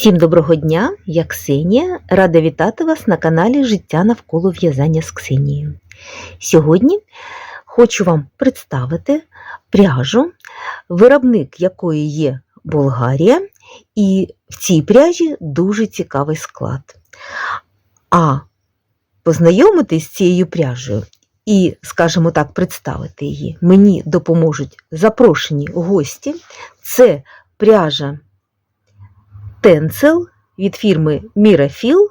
Всім доброго дня, я Ксенія, рада вітати вас на каналі Життя навколо в'язання з Ксенією. Сьогодні хочу вам представити пряжу, виробник якої є Болгарія, і в цій пряжі дуже цікавий склад. А познайомитись з цією пряжею і, скажімо так, представити її мені допоможуть запрошені гості. Це пряжа Тенцел від фірми Мірафіл.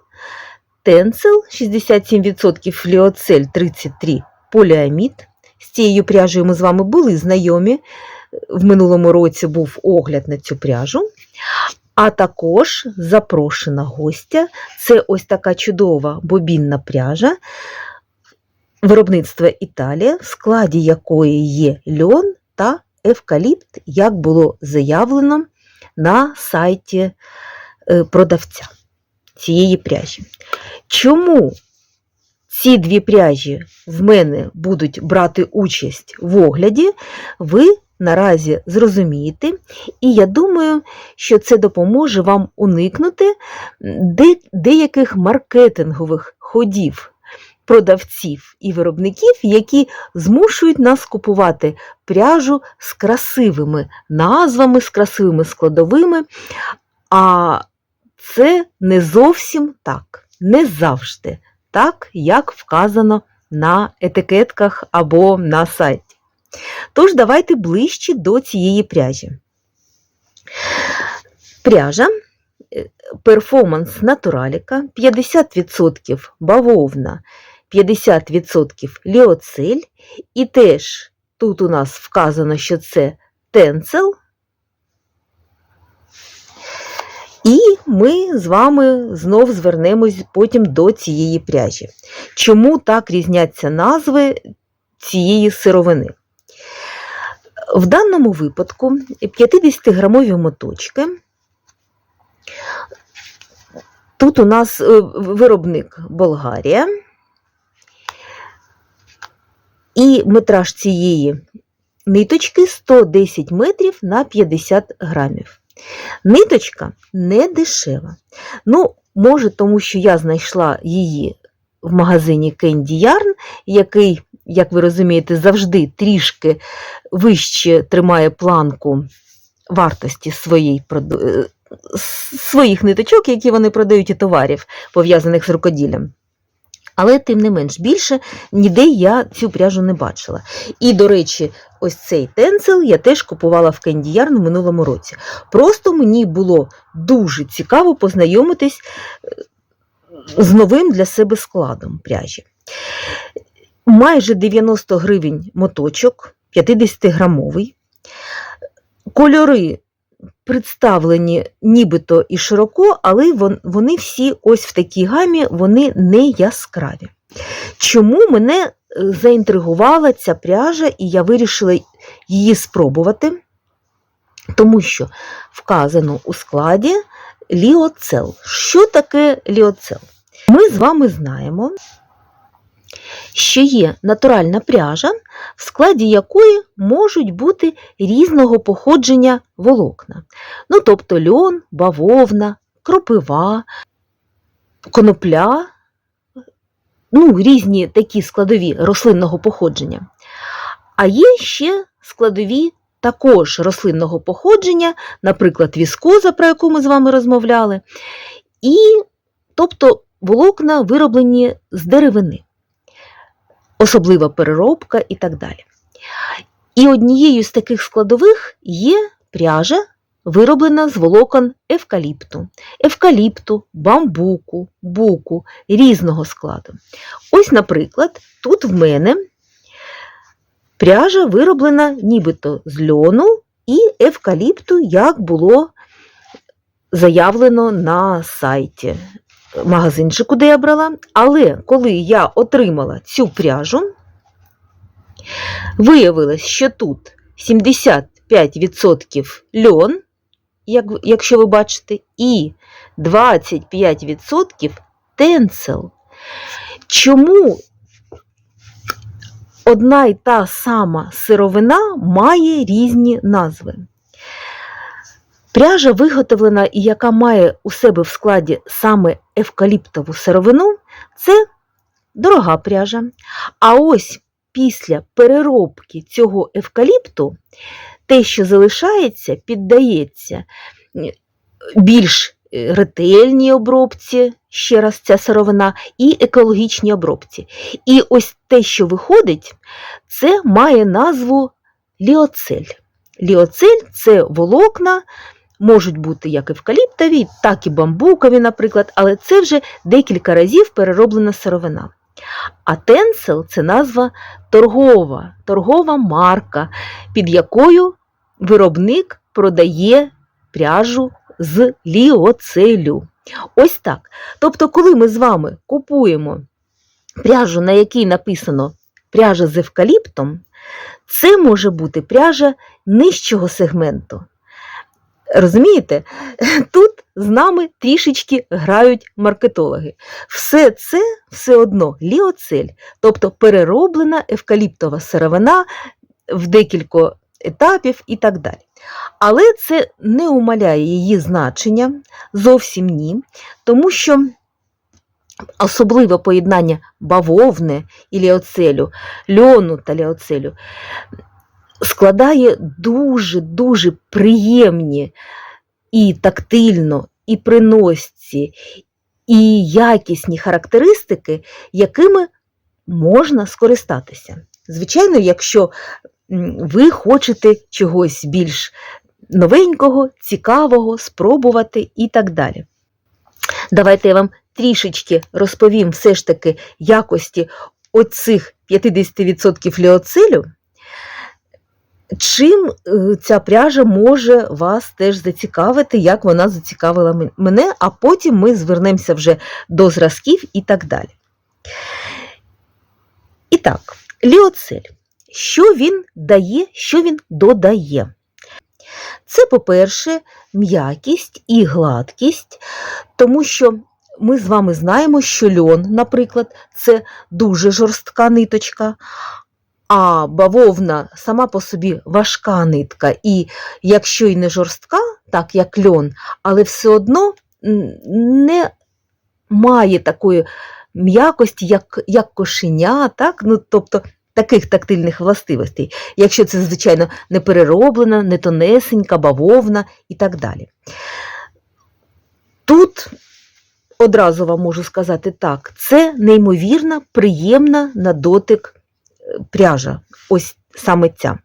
Тенцел 67% фліоцель 33 поліамід. З цією пряжею ми з вами були знайомі. В минулому році був огляд на цю пряжу. А також запрошена гостя це ось така чудова бобінна пряжа виробництва Італія, в складі якої є льон та евкаліпт, як було заявлено на сайті е, продавця цієї пряжі. Чому ці дві пряжі в мене будуть брати участь в огляді, ви наразі зрозумієте, і я думаю, що це допоможе вам уникнути деяких маркетингових ходів продавців і виробників, які змушують нас купувати пряжу з красивими назвами, з красивими складовими. А це не зовсім так, не завжди так, як вказано на етикетках або на сайті. Тож, давайте ближче до цієї пряжі. Пряжа перформанс натураліка 50% бавовна, 50% ліоцель, і теж тут у нас вказано, що це тенцел. І ми з вами знов звернемось потім до цієї пряжі. Чому так різняться назви цієї сировини? В даному випадку 50-грамові моточки. Тут у нас е, виробник Болгарія. І метраж цієї ниточки 110 метрів на 50 грамів. Ниточка не дешева. Ну, може, тому що я знайшла її в магазині Candy Yarn, який, як ви розумієте, завжди трішки вище тримає планку вартості своєї, е, своїх ниточок, які вони продають і товарів, пов'язаних з рукоділлям. Але, тим не менш, більше ніде я цю пряжу не бачила. І, до речі, ось цей тенцел я теж купувала в Yarn у минулому році. Просто мені було дуже цікаво познайомитись е, з новим для себе складом пряжі. Майже 90 гривень моточок, 50-грамовий. Кольори представлені нібито і широко, але вони всі ось в такій гамі, вони не яскраві. Чому мене е, заінтригувала ця пряжа, і я вирішила її спробувати? Тому що вказано у складі ліоцел. Що таке ліоцел? Ми з вами знаємо, що є натуральна пряжа, в складі якої можуть бути різного походження волокна. Ну, тобто льон, бавовна, кропива, конопля, ну, різні такі складові рослинного походження. А є ще складові також рослинного походження, наприклад, віскоза, про яку ми з вами розмовляли, і тобто волокна вироблені з деревини, особлива переробка і так далі. І однією з таких складових є пряжа, вироблена з волокон евкаліпту, евкаліпту, бамбуку, буку, різного складу. Ось, наприклад, тут в мене пряжа вироблена нібито з льону і евкаліпту, як було заявлено на сайті магазинчику, де я брала. Але коли я отримала цю пряжу, виявилось, що тут 75% льон, як, якщо ви бачите, і 25% тенцел. Чому одна й та сама сировина має різні назви? Пряжа виготовлена і яка має у себе в складі саме евкаліптову сировину, це дорога пряжа. А ось після переробки цього евкаліпту те, що залишається, піддається більш е, ретельній обробці, ще раз ця сировина, і екологічній обробці. І ось те, що виходить, це має назву ліоцель. Ліоцель це волокна, можуть бути як евкаліптові, так і бамбукові, наприклад, але це вже декілька разів перероблена сировина. А тенсел це назва торгова, торгова марка, під якою виробник продає пряжу з ліоцелю. Ось так. Тобто, коли ми з вами купуємо пряжу, на якій написано пряжа з евкаліптом, це може бути пряжа нижчого сегменту. Розумієте? Тут з нами трішечки грають маркетологи. Все це все одно ліоцель, тобто перероблена евкаліптова сировина в декілька етапів і так далі. Але це не умаляє її значення, зовсім ні, тому що особливе поєднання бавовни і ліоцелю, льону та ліоцелю складає дуже-дуже приємні і тактильно, і приносці, і якісні характеристики, якими можна скористатися. Звичайно, якщо ви хочете чогось більш новенького, цікавого, спробувати і так далі. Давайте я вам трішечки розповім все ж таки якості оцих 50% ліоцелю. Чим е, ця пряжа може вас теж зацікавити, як вона зацікавила мене, а потім ми звернемося вже до зразків і так далі. І так, ліоцель. Що він дає, що він додає? Це, по-перше, м'якість і гладкість, тому що ми з вами знаємо, що льон, наприклад, це дуже жорстка ниточка, а бавовна сама по собі важка нитка, і якщо й не жорстка, так як льон, але все одно не має такої м'якості, як, як кошеня, так? Ну, тобто таких тактильних властивостей, якщо це, звичайно, не перероблена, не тонесенька, бавовна і так далі. Тут одразу вам можу сказати так, це неймовірна, приємна на дотик пряжа, ось саме ця.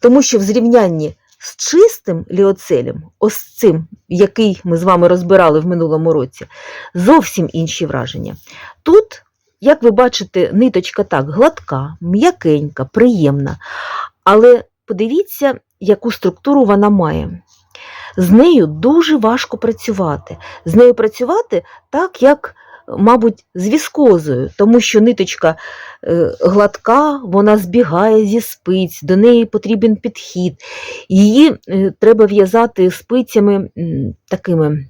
Тому що в зрівнянні з чистим ліоцелем, ось цим, який ми з вами розбирали в минулому році, зовсім інші враження. Тут, як ви бачите, ниточка так гладка, м'якенька, приємна. Але подивіться, яку структуру вона має. З нею дуже важко працювати. З нею працювати так, як, мабуть, з віскозою, тому що ниточка е, гладка, вона збігає зі спиць, до неї потрібен підхід. Її е, треба в'язати спицями такими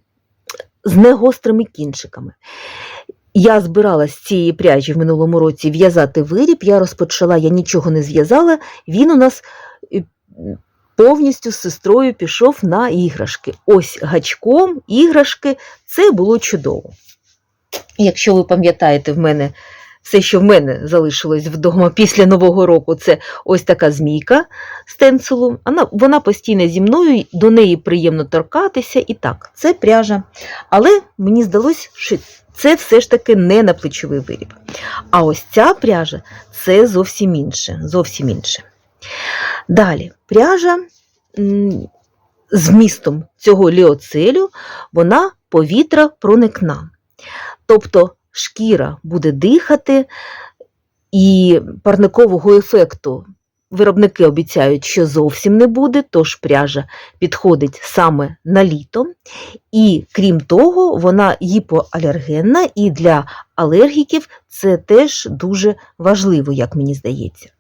з негострими кінчиками. Я збиралась з цієї пряжі в минулому році в'язати виріб, я розпочала, я нічого не зв'язала, він у нас е, повністю з сестрою пішов на іграшки. Ось гачком іграшки це було чудово. Якщо ви пам'ятаєте, в мене все, що в мене залишилось вдома після Нового року, це ось така змійка стенцелу. Вона, вона постійно зі мною, до неї приємно торкатися і так, це пряжа. Але мені здалося, що це все ж таки не на плечовий виріб. А ось ця пряжа це зовсім інше. Зовсім інше. Далі, пряжа м, з вмістом цього ліоцелю, вона повітря проникна. Тобто шкіра буде дихати, і парникового ефекту виробники обіцяють, що зовсім не буде, тож пряжа підходить саме на літо. І крім того, вона гіпоалергенна, і для алергіків це теж дуже важливо, як мені здається.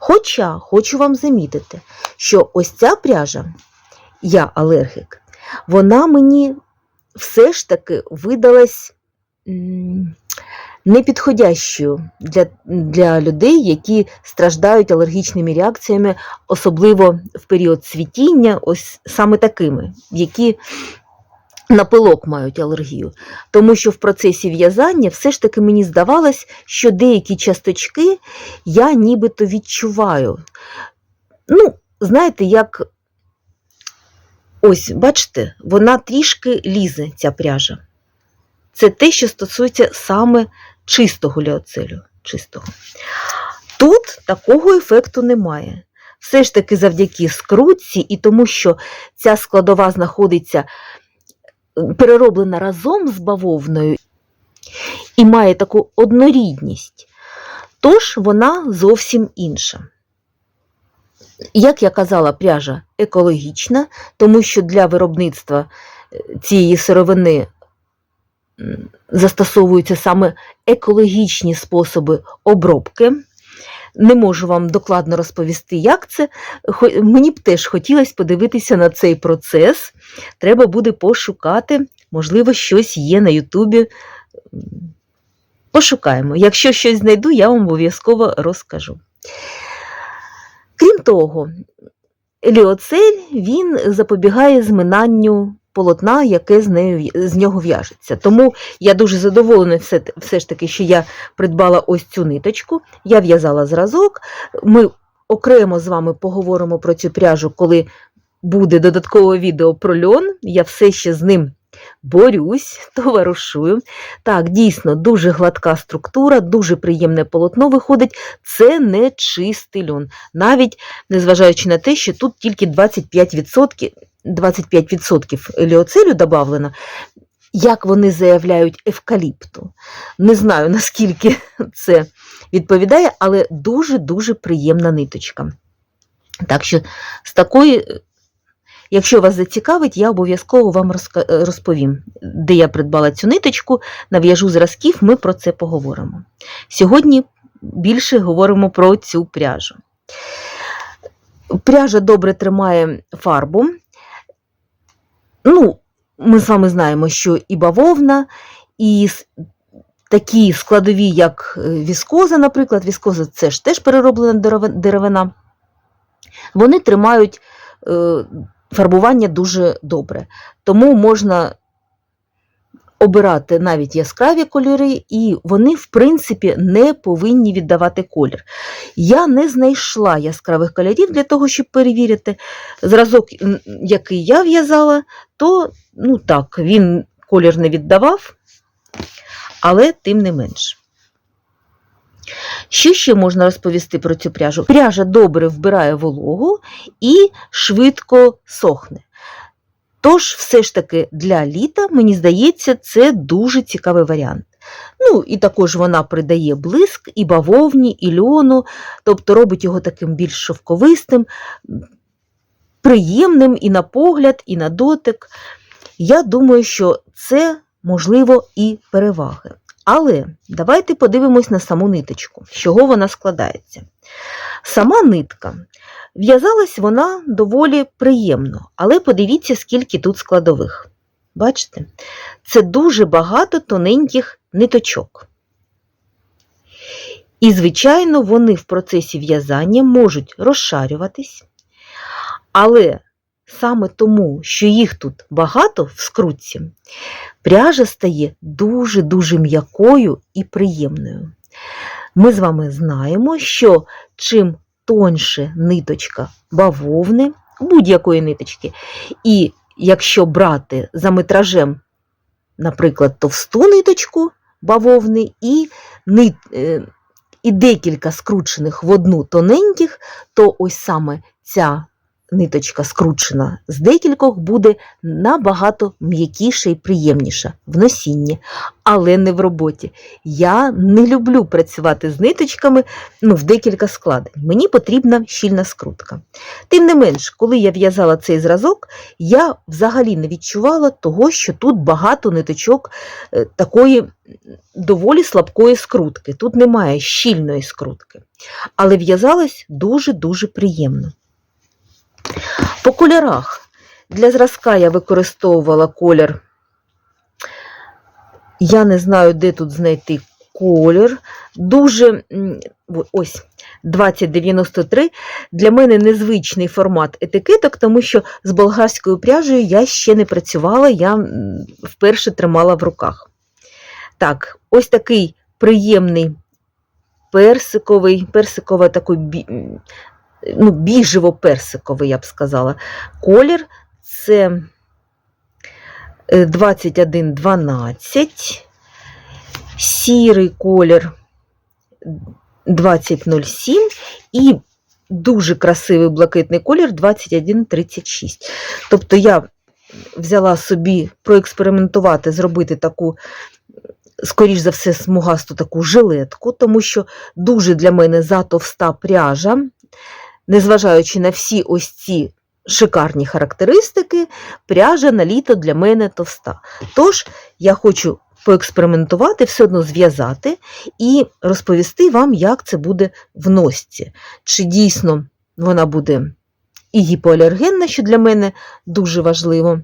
Хоча хочу вам замітити, що ось ця пряжа, я алергік, вона мені все ж таки видалась непідходящою для, для людей, які страждають алергічними реакціями, особливо в період цвітіння, ось саме такими, які на пилок мають алергію. Тому що в процесі в'язання все ж таки мені здавалось, що деякі часточки я нібито відчуваю. Ну, знаєте, як ось, бачите, вона трішки лізе, ця пряжа. Це те, що стосується саме чистого ліоцелю. Чистого. Тут такого ефекту немає. Все ж таки завдяки скрутці і тому, що ця складова знаходиться е, перероблена разом з бавовною і має таку однорідність, тож вона зовсім інша. Як я казала, пряжа екологічна, тому що для виробництва е, цієї сировини застосовуються саме екологічні способи обробки. Не можу вам докладно розповісти, як це. Мені б теж хотілося подивитися на цей процес. Треба буде пошукати, можливо, щось є на Ютубі. Пошукаємо. Якщо щось знайду, я вам обов'язково розкажу. Крім того, ліоцель він запобігає зминанню полотна, яке з, нею, з нього в'яжеться. Тому я дуже задоволена все, все ж таки, що я придбала ось цю ниточку. Я в'язала зразок. Ми окремо з вами поговоримо про цю пряжу, коли буде додаткове відео про льон. Я все ще з ним борюсь, товаришую. Так, дійсно, дуже гладка структура, дуже приємне полотно виходить. Це не чистий льон. Навіть незважаючи на те, що тут тільки 25%, 25% ліоцелю додавлено, як вони заявляють евкаліпту. Не знаю, наскільки це відповідає, але дуже-дуже приємна ниточка. Так що з такої, якщо вас зацікавить, я обов'язково вам розповім, де я придбала цю ниточку, нав'яжу зразків, ми про це поговоримо. Сьогодні більше говоримо про цю пряжу. Пряжа добре тримає фарбу. Ну, ми з вами знаємо, що і бавовна, і такі складові, як е, віскоза, наприклад, віскоза це ж теж перероблена деревина, вони тримають е, фарбування дуже добре. Тому можна обирати навіть яскраві кольори, і вони, в принципі, не повинні віддавати колір. Я не знайшла яскравих кольорів для того, щоб перевірити. Зразок, який я в'язала, то ну так, він колір не віддавав, але тим не менш. Що ще можна розповісти про цю пряжу? Пряжа добре вбирає вологу і швидко сохне. Тож, все ж таки, для літа, мені здається, це дуже цікавий варіант. Ну, і також вона придає блиск і бавовні, і льону, тобто робить його таким більш шовковистим, приємним і на погляд, і на дотик. Я думаю, що це, можливо, і переваги. Але давайте подивимось на саму ниточку, з чого вона складається. Сама нитка. В'язалась вона доволі приємно, але подивіться, скільки тут складових. Бачите? Це дуже багато тоненьких ниточок. І, звичайно, вони в процесі в'язання можуть розшарюватись, але саме тому, що їх тут багато в скрутці, пряжа стає дуже-дуже м'якою і приємною. Ми з вами знаємо, що чим тоньше ниточка бавовни, будь-якої ниточки, і якщо брати за метражем, наприклад, товсту ниточку бавовни і, нит, е, і декілька скручених в одну тоненьких, то ось саме ця ниточка скручена з декількох буде набагато м'якіша і приємніша в носінні, але не в роботі. Я не люблю працювати з ниточками ну, в декілька складень. Мені потрібна щільна скрутка. Тим не менш, коли я в'язала цей зразок, я взагалі не відчувала того, що тут багато ниточок е, такої доволі слабкої скрутки. Тут немає щільної скрутки. Але в'язалась дуже-дуже приємно. По кольорах. Для зразка я використовувала колір. Я не знаю, де тут знайти колір, дуже ось 2093. Для мене незвичний формат етикеток, тому що з болгарською пряжею я ще не працювала, я вперше тримала в руках. Так, ось такий приємний персиковий, персиковий такий ну, біжево-персиковий, я б сказала. Колір це е, 2112, сірий колір 2007 і дуже красивий блакитний колір 2136. Тобто я взяла собі проекспериментувати, зробити таку, скоріш за все, смугасту таку жилетку, тому що дуже для мене затовста пряжа, незважаючи на всі ось ці шикарні характеристики, пряжа на літо для мене товста. Тож я хочу поекспериментувати, все одно зв'язати і розповісти вам, як це буде в носці. Чи дійсно вона буде і гіпоалергенна, що для мене дуже важливо.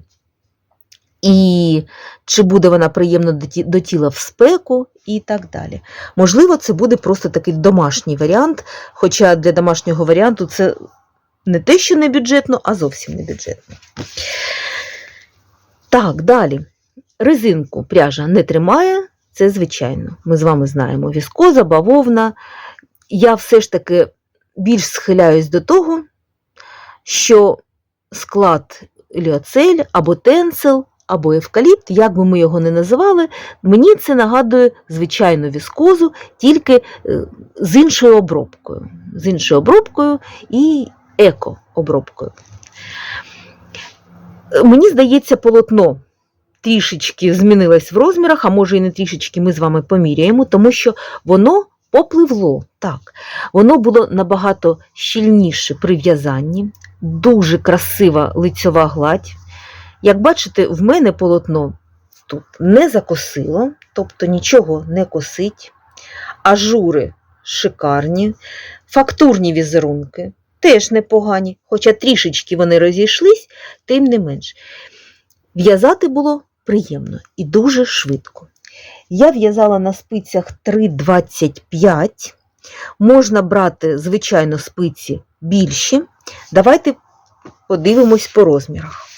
І чи буде вона приємно до тіла в спеку і так далі. Можливо, це буде просто такий домашній варіант, хоча для домашнього варіанту це не те, що не бюджетно, а зовсім не бюджетно. Так, далі. Резинку пряжа не тримає, це звичайно. Ми з вами знаємо віскоза, бавовна. Я все ж таки більш схиляюсь до того, що склад ліоцель або тенцел, або евкаліпт, як би ми його не називали, мені це нагадує звичайну віскозу, тільки е, з іншою обробкою. З іншою обробкою і еко-обробкою. Е, Мені здається, полотно трішечки змінилось в розмірах, а може і не трішечки ми з вами поміряємо, тому що воно попливло. Так, воно було набагато щільніше при в'язанні, дуже красива лицьова гладь. Як бачите, в мене полотно тут не закосило, тобто нічого не косить. Ажури шикарні, фактурні візерунки теж непогані, хоча трішечки вони розійшлись, тим не менш. В'язати було приємно і дуже швидко. Я в'язала на спицях 3,25. Можна брати, звичайно, спиці більші. Давайте подивимось по розмірах.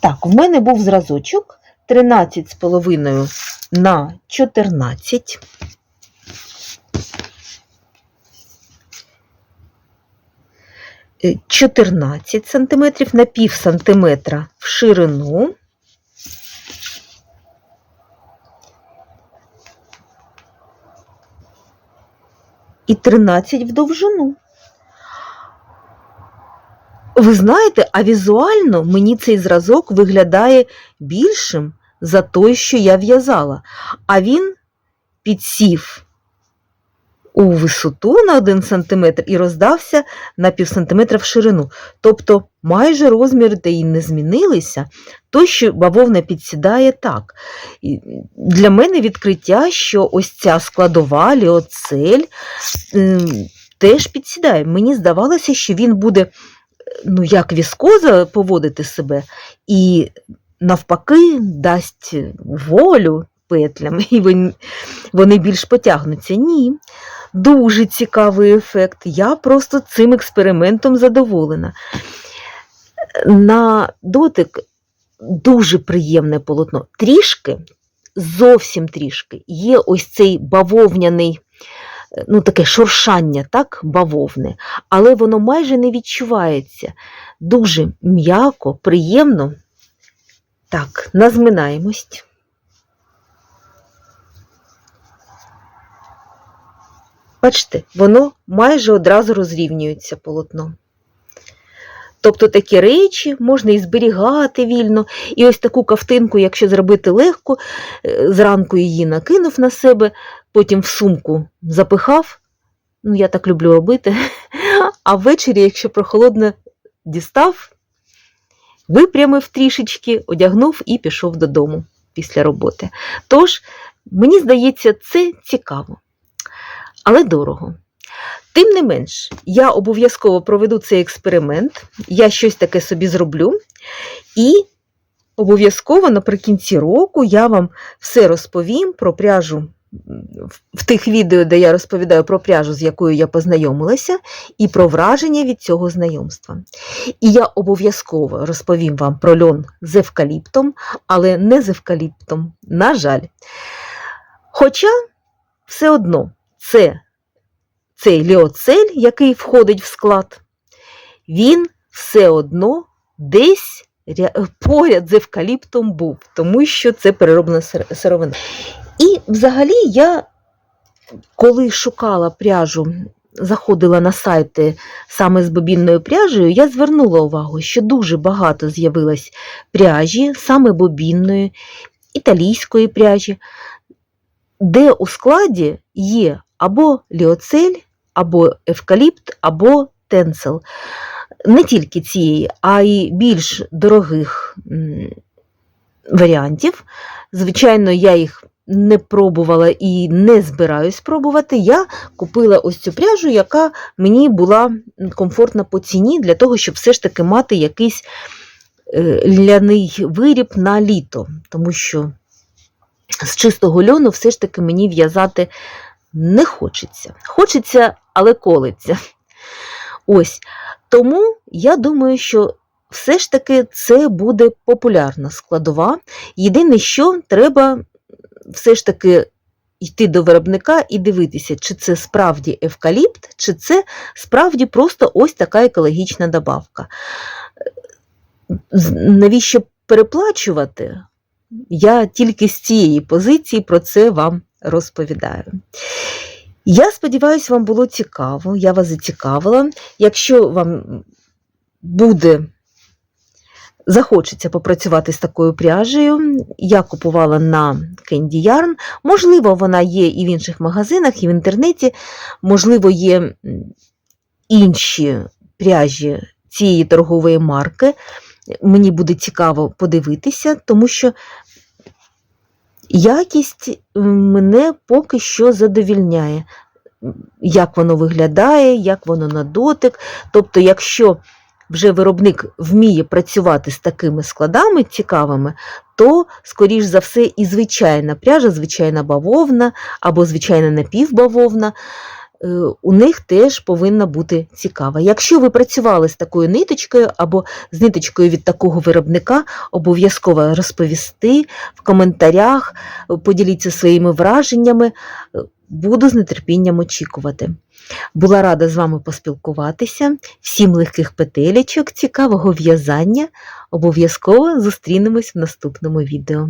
Так, в мене був зразочок 13,5 на 14. Е, 14 см на пів сантиметра в ширину. І 13 в довжину. Ви знаєте, а візуально мені цей зразок виглядає більшим за той, що я в'язала. А він підсів у висоту на 1 см і роздався на пів сантиметра в ширину. Тобто майже розміри та не змінилися, то що бавовна підсідає так. Для мене відкриття, що ось ця складова ліоцель ем, теж підсідає. Мені здавалося, що він буде ну, як віскоза поводити себе, і навпаки дасть волю петлям, і вони, більш потягнуться. Ні. Дуже цікавий ефект. Я просто цим експериментом задоволена. На дотик дуже приємне полотно. Трішки, зовсім трішки, є ось цей бавовняний, ну таке шуршання, так, бавовне, але воно майже не відчувається. Дуже м'яко, приємно. Так, назминаємось. Бачите, воно майже одразу розрівнюється полотно. Тобто такі речі можна і зберігати вільно. І ось таку кафтинку, якщо зробити легко, е, зранку її накинув на себе, потім в сумку запихав. Ну, я так люблю робити. А ввечері, якщо прохолодно дістав, випрямив трішечки, одягнув і пішов додому після роботи. Тож, мені здається, це цікаво, але дорого. Тим не менш, я обов'язково проведу цей експеримент, я щось таке собі зроблю і обов'язково наприкінці року я вам все розповім про пряжу в- тих відео, де я розповідаю про пряжу, з якою я познайомилася, і про враження від цього знайомства. І я обов'язково розповім вам про льон з евкаліптом, але не з евкаліптом, на жаль. Хоча все одно це цей ліоцель, який входить в склад, він все одно десь поряд з евкаліптом був, тому що це перероблена сировина. І взагалі я, коли шукала пряжу, заходила на сайти саме з бобінною пряжею, я звернула увагу, що дуже багато з'явилось пряжі, саме бобінної, італійської пряжі, де у складі є або ліоцель, або евкаліпт, або тенцел. Не тільки цієї, а й більш дорогих варіантів. Звичайно, я їх не пробувала і не збираюсь пробувати. Я купила ось цю пряжу, яка мені була комфортна по ціні, для того, щоб все ж таки мати якийсь е, ляний виріб на літо, тому що з чистого льону все ж таки мені в'язати не хочеться. Хочеться, але колиться. Ось. Тому я думаю, що все ж таки це буде популярна складова. Єдине, що треба все ж таки йти до виробника і дивитися, чи це справді евкаліпт, чи це справді просто ось така екологічна добавка. Навіщо переплачувати? Я тільки з цієї позиції про це вам розповідаю. Я сподіваюся, вам було цікаво, я вас зацікавила. Якщо вам буде захочеться попрацювати з такою пряжею, я купувала на Candy Yarn. Можливо, вона є і в інших магазинах, і в інтернеті, можливо, є інші пряжі цієї торгової марки. Мені буде цікаво подивитися, тому що якість мене поки що задовільняє. Як воно виглядає, як воно на дотик. Тобто, якщо вже виробник вміє працювати з такими складами цікавими, то, скоріш за все, і звичайна пряжа, звичайна бавовна або звичайна напівбавовна, е, у них теж повинна бути цікава. Якщо ви працювали з такою ниточкою або з ниточкою від такого виробника, обов'язково розповісти в коментарях, поділіться своїми враженнями. Е, Буду з нетерпінням очікувати. Була рада з вами поспілкуватися. Всім легких петелечок, цікавого в'язання. Обов'язково зустрінемось в наступному відео.